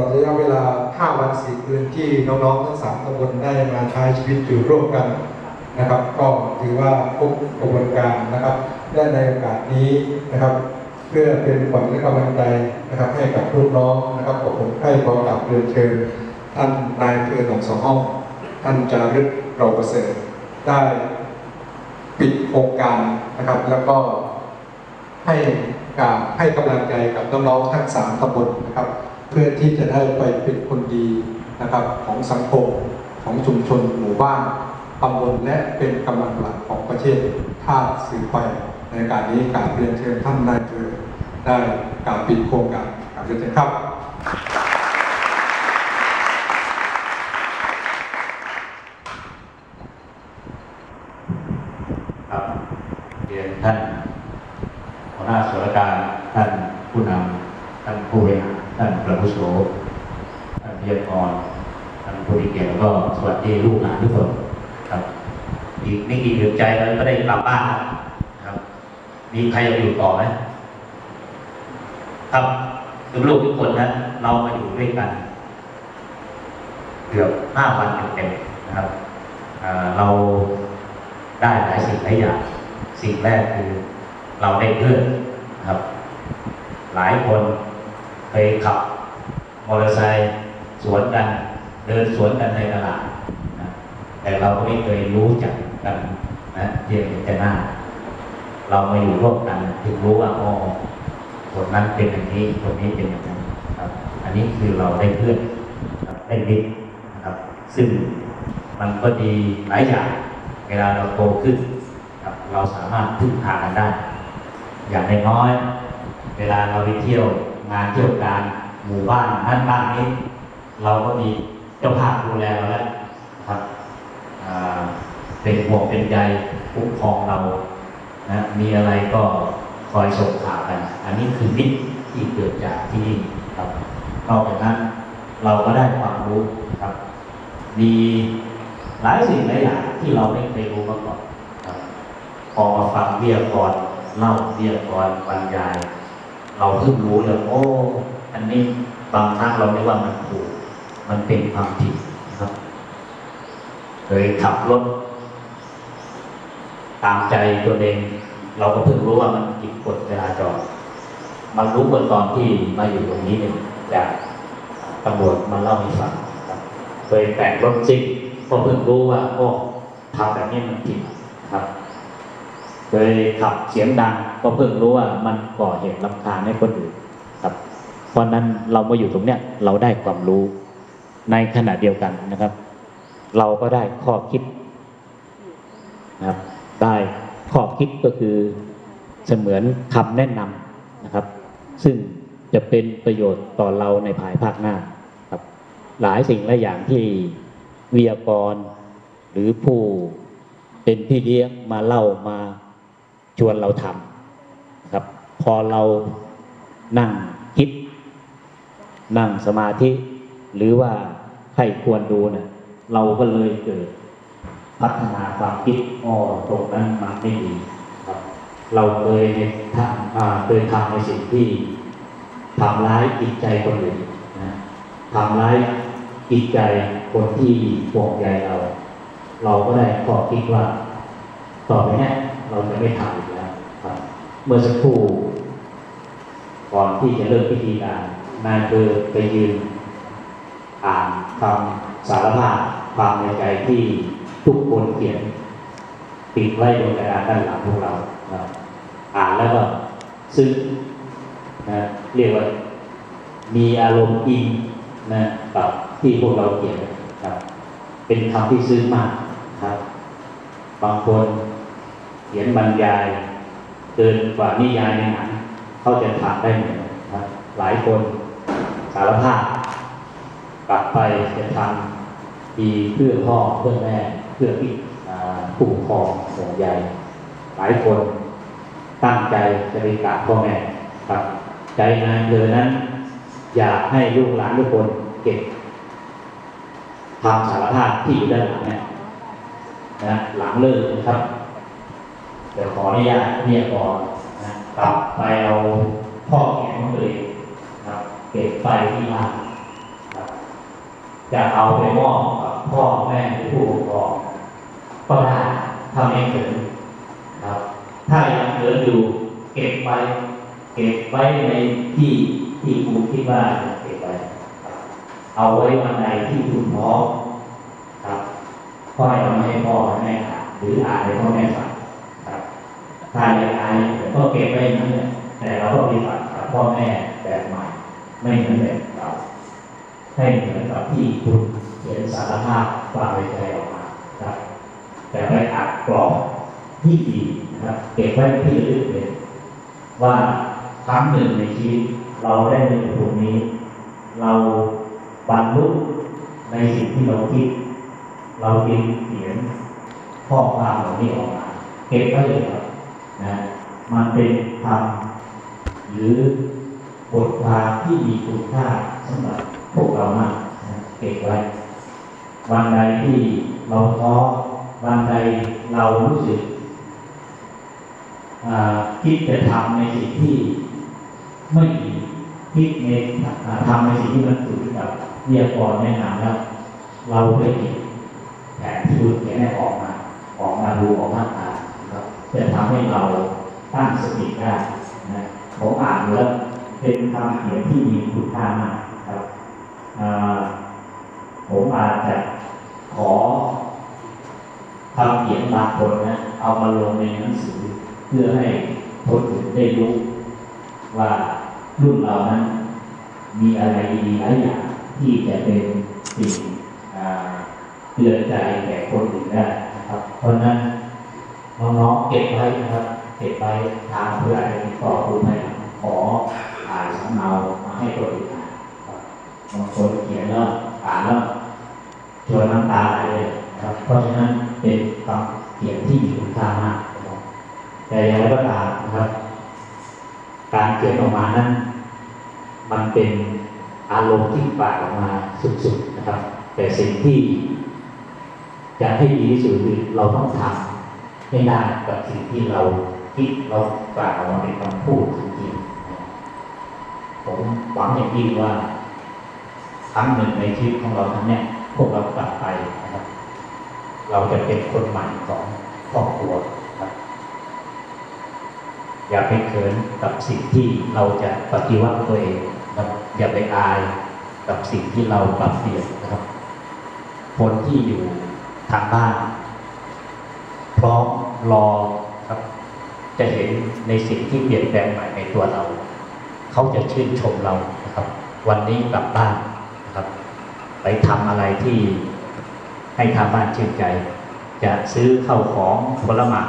อดระยะเวลา 5 วัน4คืนที่น้องๆทั้งสามตำบลได้มาใช้ชีวิตอยู่ร่วมกันนะครับ ก็ถือว่าครบกระบวนการนะครับและในโอกาสนี้นะครับ เพื่อเป็นขวัญและกำลังใจนะครับ ให้กับลูกน้องนะครับผมให้ขอกราบเรียนเชิญท่านนายอำเภอหนองสองห้อง ท่านจารึกเราประเสริฐได้ปิดโครงการนะครับ แล้วก็ให้การให้กำลังใจกับน้องๆทั้งสามตำบลนะครับ เพื่อที่จะได้ไปเป็นคนดีนะครับของสังคมของชุมชนหมู่บ้านตำบลและเป็นกำลังหลักของประเทศถ้าสื่อไป ในการนี้กาบเรียนเชิญท่านนายเจอได้กล่าวปิดโครงการกราบเรียนเชิญครับ ครับเรียนท่านหัวหน้าส่วนราชการท่านผู้นำท่านผู้บริหาร ท่านประมุโสท่านพยากรท่านผู้มีเกียรติแล้วก็สวัสดีลูกหลานทุกคนครับอีกไม่กี่เดือนใจเราก็ได้กลับบ้านนะครับ มีใครอยากอยู่ต่อไหมครับลูกทุกคนนะเรามาอยู่ด้วยกันเกือบห้าวันเต็มๆนะครับเราได้หลายสิ่งหลายอย่าง สิ่งแรกคือเราได้เพื่อนครับ หลายคน เคยขับมอเตอร์ไซค์สวนกัน เดินสวนกันในตลาดนะแต่เราก็ไม่เคยรู้จักกันนะเพียงแต่หน้า เรามาอยู่ร่วมกันถึงรู้ว่าอ๋อคนนั้นเป็นอย่างนี้คนนี้เป็นอย่างนั้นครับ อันนี้คือเราได้เพื่อนได้มิตรนะครับ ซึ่งมันก็ดีหลายอย่างเวลาเราโตขึ้นครับเราสามารถพึ่งพากันได้ อย่างน้อย เวลาเราไปเที่ยว งานเที่ยวการหมู่บ้านนั้นบ้านนี้ เราก็มีเจ้าภาพดูแลเราแล้วครับเป็นห่วงเป็นใยคุ้มครองเรานะมีอะไรก็คอยส่งข่าวกัน อันนี้คือมิตรที่เกิดจากที่นี่ครับนอกจากนั้นเราก็ได้ความรู้ครับ มีหลายสิ่งหลายอย่างที่เราไม่เคยรู้มาก่อนครับพอมาฟังวิทยากรเล่าวิทยากรบรรยาย เราเพิ่งรู้เลยโอ้ อันนี้บางครั้งเราไม่ว่ามันถูก มันเป็นความผิดนะครับเคยขับรถ ตามใจตัวเอง เราก็เพิ่งรู้ว่ามันผิดกฎจราจรมันรู้เมื่อตอนที่มาอยู่ตรงนี้เนี่ยจากตำรวจมาเล่าให้ฟังเคยแต่งรถซิ่งก็เพิ่งรู้ว่าโอ้ทำแบบนี้มันผิดครับ เคยขับเสียงดังก็เพิ่งรู้ว่ามันก่อเหตุรำคาญให้คนอื่นครับ เพราะนั้นเรามาอยู่ตรงเนี้ยเราได้ความรู้ในขณะเดียวกันนะครับ เราก็ได้ข้อคิดนะครับ ได้ข้อคิดก็คือเสมือนคำแนะนำนะครับ ซึ่งจะเป็นประโยชน์ต่อเราในภายภาคหน้าครับ หลายสิ่งหลายอย่างที่วิทยากร หรือผู้เป็นพี่เลี้ยงมาเล่ามา ชวนเราทำครับ พอเรานั่งคิด นั่งสมาธิ หรือว่าใครควรดูเนี่ยเราก็เลยเกิด พัฒนาความคิดอ๋อตรงนั้นมันไม่ดีครับ เราเคยทำอ่าเคยทำในสิ่งที่ทำร้ายจิตใจคนอื่นนะทำร้ายจิตใจคนที่ห่วงใยเรา เราก็ได้ข้อคิดว่า ต่อไปนี้เราจะไม่ทำ เมื่อสักครู่ก่อนที่จะเริ่มพิธีการนายเบอร์ไปยืนอ่านคำสารภาพความในใจที่ทุกคนเขียนติดไว้บนกระดาษด้านหลังพวกเราอ่านแล้วก็ซึ้งนะเรียกว่ามีอารมณ์อินนะกับที่พวกเราเขียนครับ เป็นคำที่ซึ้งมากครับ บางคนเขียนบรรยาย เกินกว่านิยายในหนังเขาจะทำได้เหมือนครับหลายคนสารภาพกลับไปจะทำดีเพื่อพ่อเพื่อแม่เพื่อพี่ผู้ปกครองห่วงใยหลายคนตั้งใจจะไปกราบพ่อแม่ครับใจนายเลยนั้น อยากให้ลูกหลานทุกคนเก็บทำสารภาพที่อยู่ด้านหลังเนี่ยนะหลังเลิกนะครับ เดี๋ยวขออนุญาตเรียกก่อนนะกลับไปเอาพ่อแก่ของตัวเองนะครับเก็บไปที่บ้านครับจะเอาไปมอบกับพ่อแม่หรือผู้ปกครองก็ได้ถ้าไม่เกินครับถ้ายังเหลืออยู่เก็บไว้เก็บไว้ในที่ที่ครูคิดว่าจะเก็บไว้เอาไว้วันใดที่คุณพร้อมครับก็ให้เอามาให้พ่อแม่อ่านหรืออ่านให้พ่อแม่ฟัง ถ้ายากอ่านก็เก็บไว้นั้นแหละแต่เราก็ปฏิบัติกับพ่อแม่แบบใหม่ ไม่เหมือนแบบเก่าให้เหมือนกับที่คุณเขียนสารภาพความในใจออกมาครับ แต่ไม่อัดกรอบที่ดีนะครับ เก็บไว้ที่ระลึกเลยว่าครั้งหนึ่งในชีวิตเราได้มาอยู่ตรงนี้ เราบรรลุในสิ่งที่เราคิด เราเขียนเขียนข้อความเหล่านี้ออกมา เก็บไว้เลยครับ นะมันเป็นธรรมหรือบทความที่มีคุณค่าสำหรับพวกเรามากนะเก็บไว้ วันใดที่เราท้อวันใดเรารู้สึกคิดจะทำในสิ่งที่ไม่ดีคิดในทำในสิ่งที่มันฝืนกับวิทยกรแนะนำแล้ว เราไปหยิบแผนที่คุณเขียนให้ออกมา ออกมาดูออกมาอ่าน จะทำให้เราตั้งสติได้นะผมอ่านแล้วเป็นคำเขียนที่มีคุณค่ามากครับผมอาจจะขอคำเขียนบางคนนะเอามาลงในหนังสือ เพื่อให้คนอื่นได้รู้ว่ารุ่นเรานั้นมีอะไรดีหลายอย่างที่จะเป็นสิ่งเตือนใจแก่คนอื่นได้นะครับ เพราะนั้น น้องๆเก็บไว้นะครับ เก็บไว้ทางเพื่ออะไรต่อคุณให้ขออ่านสำเนามาให้คนอื่นอ่านครับางคนเขียนแล้วอ่านแล้วชวนน้ำตาไหลเลยครับ เพราะฉะนั้นเป็นคำเขียนที่มีคุณค่ามากครับแต่อย่างไรก็ตามนะครับ การเขียนออกมานั้น มันเป็นอารมณ์ที่ปากออกมาสุดๆนะครับ แต่สิ่งที่จะให้ดีที่สุดคือเราต้องทำ ให้ได้กับสิ่งที่เราคิดเราปากออกมาเป็นคำพูดจริงๆผมหวังอย่างยิ่งว่าครั้งหนึ่งในชีวิตของเราทั้งนี้พวกเรากลับไปนะครับ เราจะเป็นคนใหม่ของครอบครัวครับอย่าไปเขินกับสิ่งที่เราจะปฏิวัติตัวเองนะครับอย่าไปอายกับสิ่งที่เราปรับเปลี่ยนนะครับ คนที่อยู่ทางบ้าน พร้อมรอครับ จะเห็นในสิ่งที่เปลี่ยนแปลงใหม่ในตัวเรา เขาจะชื่นชมเรานะครับ วันนี้กลับบ้านนะครับ ไปทำอะไรที่ให้ทางบ้านชื่นใจ จะซื้อเข้าของผลไม้